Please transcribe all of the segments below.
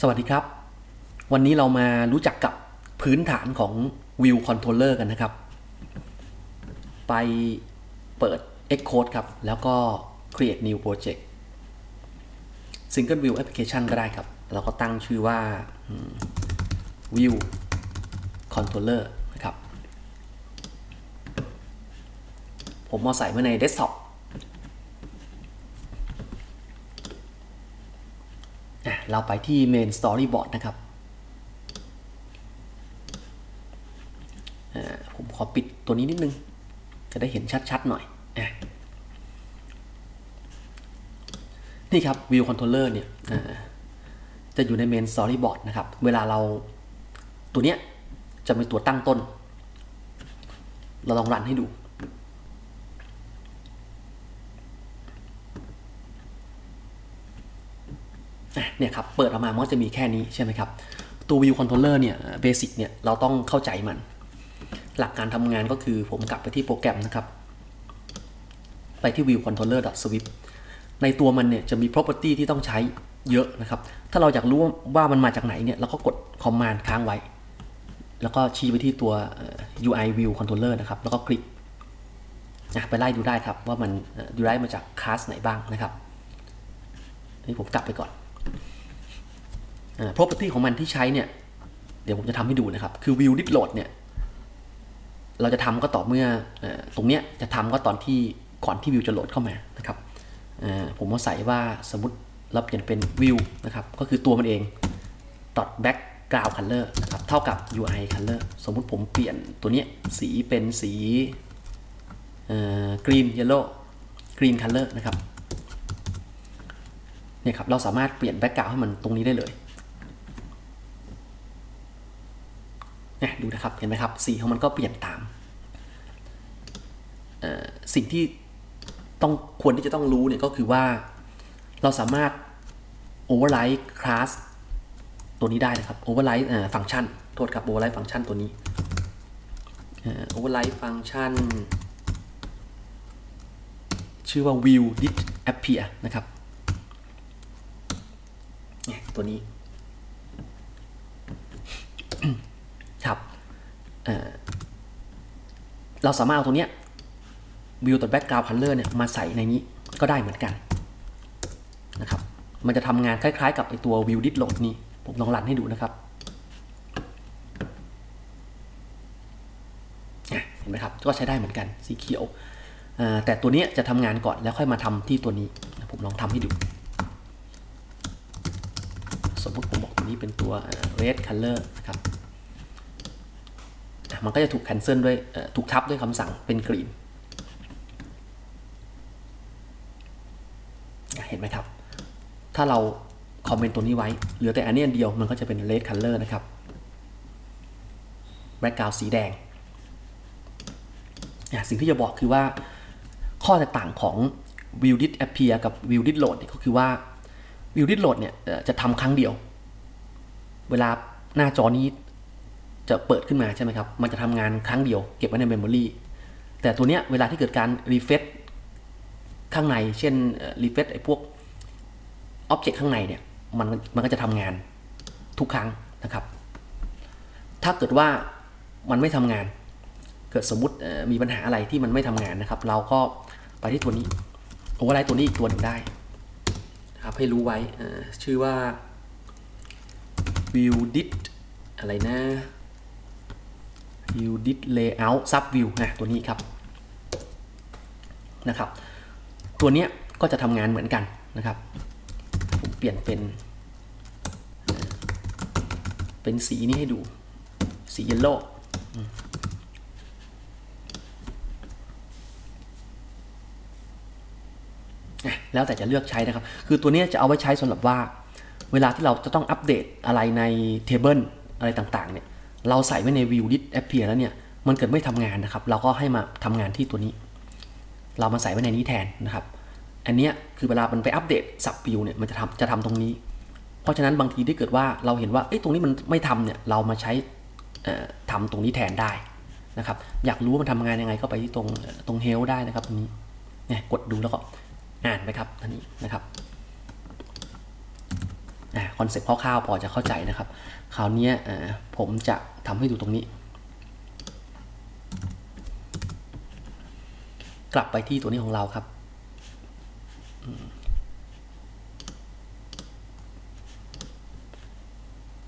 สวัสดีครับ วันนี้เรามารู้จักกับพื้นฐานของ View Controller กันนะครับ ไปเปิด Xcode ครับ แล้วก็ create new project single view application ก็ได้ครับ เราก็ตั้งชื่อว่า View Controller นะครับ ผมเอาใส่ไว้ใน desktop อะ เราไปที่ main storyboard นะครับผมขอปิดตัวนี้นิดนึง จะได้เห็นชัดๆหน่อยอนี่ครับ view controller เนี่ยจะอยู่ใน main storyboard นะครับ เวลาเราตัวเนี้ยจะเป็นตัวตั้งต้น เราลองรันให้ดู เนี่ยครับเปิดออกมามันก็จะมีแค่นี้ใช่ไหมครับตัว View Controller เนี่ยเบสิกเนี่ยเราต้องเข้าใจมัน หลักการทำงานก็คือผมกลับไปที่โปรแกรมนะครับไปที่ view controller swift ในตัวมันเนี่ยจะมี property ที่ต้องใช้เยอะนะครับ ถ้าเราอยากรู้ว่ามันมาจากไหนเนี่ยเราก็กด command ค้างไว้ แล้วก็ชี้ไปที่ตัว UI view controller นะครับ แล้วก็คลิกนะไปไล่ดูได้ครับว่ามันเอ่อ derive มาจากคลาสไหนบ้างนะครับนนี้ผมกลับไปก่อน property ของมันที่ใช้เนี่ย เดี๋ยวผมจะทำให้ดูนะครับ คือ view did load เนี่ย เราจะทำก็ต่อเมื่ออตรงเนี้ยจะทำก็ตอนที่ก่อนที่วิวจะโหลดเข้ามานะครับผมเอาใส่ว่าสมมติเราเปลี่ยนเป็นวิวนะครับ ก็คือตัวมันเอง dot background color นะครับ เท่ากับ UI color สมมุติผมเปลี่ยนตัวเนี้ยสีเป็นสีเอ่อ green yellow green color นะครับ เนี่ยครับเราสามารถเปลี่ยน background ให้มันตรงนี้ได้เลยเนี่ยดูนะครับเห็นไหมครับสีของมันก็เปลี่ยนตามสิ่งที่ต้องควรที่จะต้องรู้เนี่ยก็คือว่าเราสามารถ override class ตัวนี้ได้นะครับ override ฟังก์ชันโทษครับ override ฟังก์ชันตัวนี้ override ฟังก์ชัน ชื่อว่า view did appear นะครับ ตัวนี้ ครับเเราสามารถเอาตัวเนี้ย view ตัว background color เนี่ยมาใส่ในนี้ก็ได้เหมือนกันนะครับ มันจะทำงานคล้ายๆ กับไอตัว view did load นี้ ผมลองรันให้ดูนะครับเห็นไหมครับ ก็ใช้ได้เหมือนกันสีเขียวแต่ตัวนี้จะทำงานก่อนแล้วค่อยมาทำที่ตัวนี้ ผมลองทำให้ดู สมมติผมบอกตัว นี้เป็นตัว red color นะครับมันก็จะถูก cancel ด้วยถูกทับด้วยคำสั่งเป็นกรีนอะเห็นไหมครับ ถ้าเราคอมเมนต์ตัวนี้ไว้ เหลือแต่อันนี้อันเดียวมันก็จะเป็น red color นะครับ background สีแดง สิ่งที่จะบอกคือว่าข้อแตกต่างของ view did appear กับ view did load ก็คือว่า view did load เนี่ยจะทำครั้งเดียว เวลาหน้าจอนี้จะเปิดขึ้นมาใช่ไหมครับ มันจะทำงานครั้งเดียวเก็บไว้ในเมมโมรีแต่ตัวเนี้ยเวลาที่เกิดการรีเฟซข้างใน เช่นรีเฟซไอ้พวกอ็อบเจกต์ข้างในเนี่ยมันมันก็จะทำงานทุกครั้งนะครับ ถ้าเกิดว่ามันไม่ทำงาน เกิดสมมติมีปัญหาอะไรที่มันไม่ทำงานนะครับ เราก็ไปที่ตัวนี้โอเวอร์ไลท์ตัวนี้อีกตัวหนึ่งได้นะครับให้รู้ไว้ชื่อว่า view did อะไรนะ view did layout sub view นะตัวนี้ครับนะครับ ตัวนี้ก็จะทำงานเหมือนกันนะครับ ผมเปลี่ยนเป็น เป็นสีนี้ให้ดู สีเยลโล่แล้วแต่จะเลือกใช้นะครับ คือตัวนี้จะเอาไว้ใช้สำหรับว่า เวลาที่เราจะต้องอัปเดตอะไรในเทเบิลอะไรต่างๆเนี่ยเราใส่ไว้ใน view did appear แล้วเนี่ยมันเกิดไม่ทำงานนะครับ เราก็ให้มาทำงานที่ตัวนี้ เรามาใส่ไว้ในนี้แทนนะครับ อันเนี้ยคือเวลามันไปอัปเดต sub view เนี่ยมันจะทำจะทำตรงนี้ เพราะฉะนั้นบางทีที่เกิดว่าเราเห็นว่าเอ้ยตรงนี้มันไม่ทำเนี่ยเรามาใช้เอ่อทำตรงนี้แทนได้นะครับ อยากรู้ว่ามันทำงานยังไงก็ไปที่ตรงตรง help ได้นะครับตรงนี้เนี่ยกดดูแล้วก็อ่านไปครับอันนี้นะครับ คอนเซ็ปต์คร่าวๆพอจะเข้าใจนะครับ คราวนี้ผมจะทำให้ดูตรงนี้ กลับไปที่ตัวนี้ของเราครับ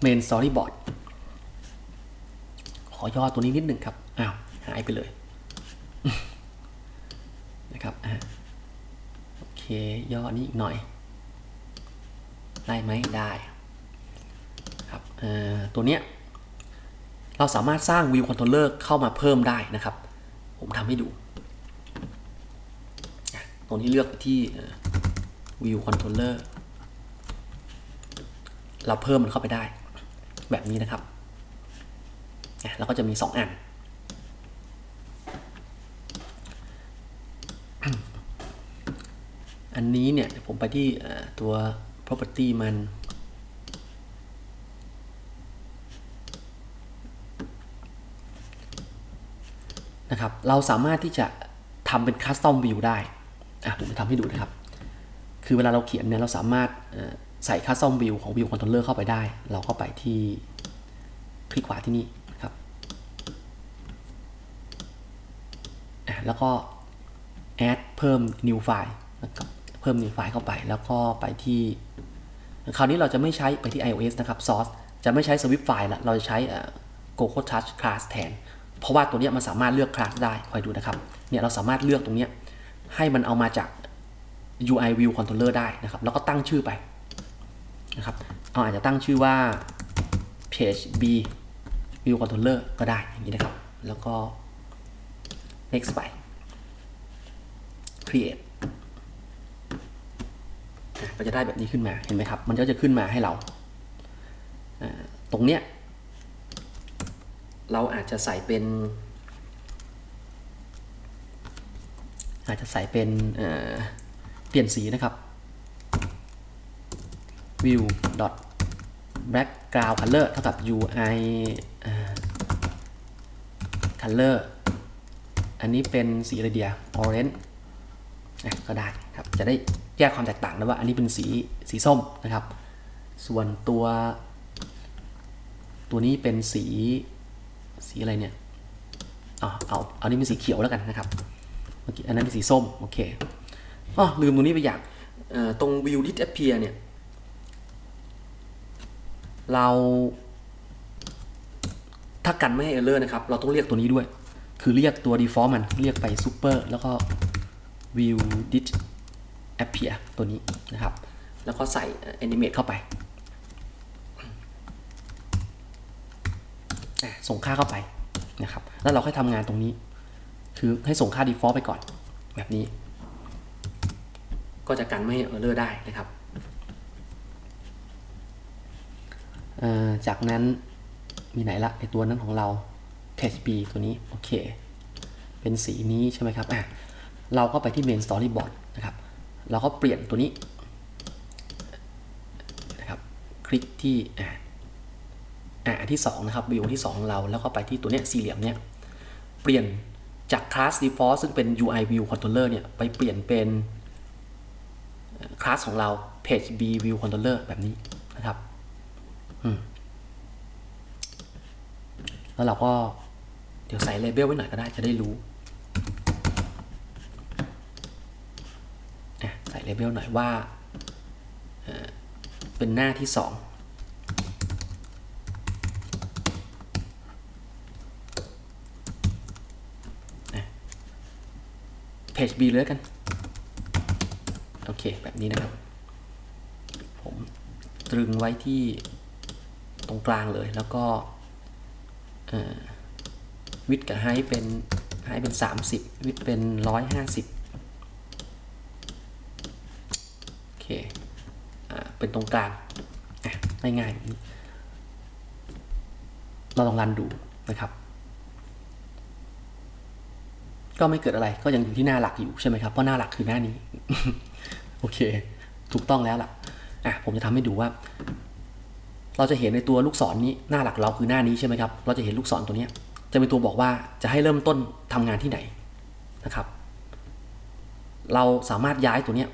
เมนสตอรี่บอร์ดขอย่อตัวนี้นิดหนึ่งครับ อ้าว หายไปเลย นะครับ โอเค ย่อนี้อีกหน่อย ได้ไหมได้ครับตัวเนี้ยเราสามารถสร้างวิวคอนโทรลเลอร์เข้ามาเพิ่มได้นะครับ ผมทำให้ดู ตรงนี้เลือกไปที่วิวคอนโทรลเลอร์เราเพิ่มมันเข้าไปได้ แบบนี้นะครับ แล้วก็จะมี 2 อันอันนี้เนี่ยผมไปที่ตัว property มัน นะครับ เราสามารถที่จะทำเป็น custom view ได้ อะ ผมจะทำให้ดูนะครับ คือเวลาเราเขียนเนี่ย เราสามารถใส่ custom view ของ view controller เข้าไปได้ เราก็ไปที่คลิกขวาที่นี่นะครับ แล้วก็ add เพิ่ม new file นะครับ เพิ่ม new file เข้าไป แล้วก็ไปที่ คราวนี้เราจะไม่ใช้ไปที่ iOS นะครับ source จะไม่ใช้ Swift file ละเราจะใช้เอ่อ Gogo Touch class แทน เพราะว่าตัวเนี้ยมันสามารถเลือก class ได้คอยดูนะครับ เนี่ยเราสามารถเลือกตรงเนี้ยให้มันเอามาจาก UI view controller ได้นะครับ แล้วก็ตั้งชื่อไปนะครับ เอาอาจจะตั้งชื่อว่า page b view controller ก็ได้อย่างนี้นะครับ แล้วก็ next ไป create ก็จะได้แบบนี้ขึ้นมาเห็นไหมครับ มันก็จะขึ้นมาให้เราตรงเนี้ยเราอาจจะใส่เป็น อาจจะใส่เป็นเเปลี่ยนสีนะครับ view dot background color เท่ากับ ui color อันนี้เป็นสีอะไรเดีย orange ก็ได้ครับ จะได้ แยกความแตกต่างนะว่าอันนี้เป็นสีสีส้มนะครับ ส่วนตัว ตัวนี้เป็นสีสีอะไรเนี่ยอ๋อเอาเอานี้เป็นสีเขียวแล้วกันนะครับเมื่อกี้อันนั้นเป็นสีส้มโอเคอ๋อลืมตรงนี้ไปอย่างตรง view disappear เนี่ยเราถ้ากันไม่ให้ error นะครับ เราต้องเรียกตัวนี้ด้วย คือเรียกตัว default มัน เรียกไป super แล้วก็ view did appear ตัวนี้นะครับ แล้วก็ใส่ animate เข้าไป ส่งค่าเข้าไปนะครับ แล้วเราค่อยทำงานตรงนี้ คือให้ส่งค่า default ไปก่อน แบบนี้ ก็จะกันไม่ให้ error ได้นะครับ จากนั้นมีไหนละไอตัวนั้นของเรา test b ตัวนี้ โอเค เป็นสีนี้ใช่ไหมครับอะเราก็ไปที่ main storyboard นะครับ เราก็เปลี่ยนตัวนี้นะครับ คลิกที่อะอะอันที่2นะครับ view ที่2ของเราแล้วก็ไปที่ตัวเนี้ยสี่เหลี่ยมเนี้ยเปลี่ยนจาก class default ซึ่งเป็น UI view controller เนี่ยไปเปลี่ยนเป็น class ของเรา page b view controller แบบนี้นะครับแล้วเราก็เดี๋ยวใส่เลเบลไว้หน่อยก็ได้จะได้รู้อะใส่ เลเบลหน่อยว่าเป็นหน้าที่สองเพจ B เลยกัน โอเค แบบนี้นะครับ ผมตรึงไว้ที่ตรงกลางเลยแล้วก็วิดกับไฮเป็นไฮเป็น 30 วิดเป็น 150 โอเคอ่าเป็นต รงกลางอ่ง่ายๆแบบนี้ เราลองรันดูนะครับ ก็ไม่เกิดอะไรก็ยังอยู่ที่หน้าหลักอยู่ใช่ไหมครับเพราะหน้าหลักคือหน้านี้ โอเค ถูกต้องแล้วล่ะอะผมจะทำให้ดูว่า เราจะเห็นในตัวลูกศรนี้หน้าหลักเราคือหน้านี้ใช่ไหมครับ เราจะเห็นลูกศรตัวเนี้จะเป็นตัวบอกว่าจะให้เริ่มต้นทำงานที่ไหนนะครับ เราสามารถย้ายตัวเนี้ย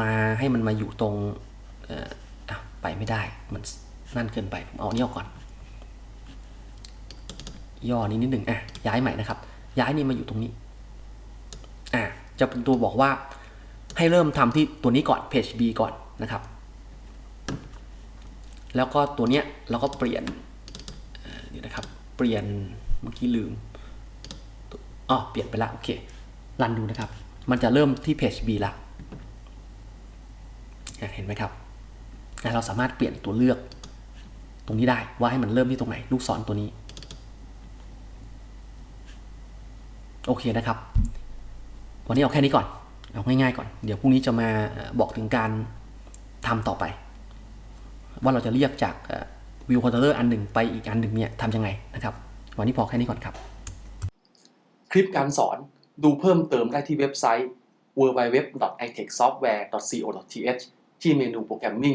มาให้มันมาอยู่ตรง เอ่ออะไปไม่ได้มันนั่นเกินไปผมเอาอันนี้ออกก่อน ย่อนี้นิดหนึ่งอะย้ายใหม่นะครับ ย้ายนี่มาอยู่ตรงนี้อะจะเป็นตัวบอกว่าให้เริ่มทำที่ตัวนี้ก่อน page B ก่อนนะครับ แล้วก็ตัวเนี้ยเราก็เปลี่ยนเดี๋ยวนะครับ เปลี่ยนเมื่อกี้ลืมอ๋อเปลี่ยนไปละโอเครันดูนะครับ มันจะเริ่มที่ page B ละเห็นไหมครับ อะเราสามารถเปลี่ยนตัวเลือกตรงนี้ได้ว่าให้มันเริ่มที่ตรงไหน ลูกศรตัวนี้ โอเคนะครับ วันนี้เอาแค่นี้ก่อน เอาง่ายๆก่อน เดี๋ยวพรุ่งนี้จะมาบอกถึงการทำต่อไป ว่าเราจะเรียกจากวิวคอนโทรเลอร์อันหนึ่งไปอีกอันหนึ่งเนี่ยทำยังไงนะครับ วันนี้พอแค่นี้ก่อนครับ คลิปการสอนดูเพิ่มเติมได้ที่เว็บไซต์ www.itechsoftware.co.th ที่เมนูโปรแกรมมิ่ง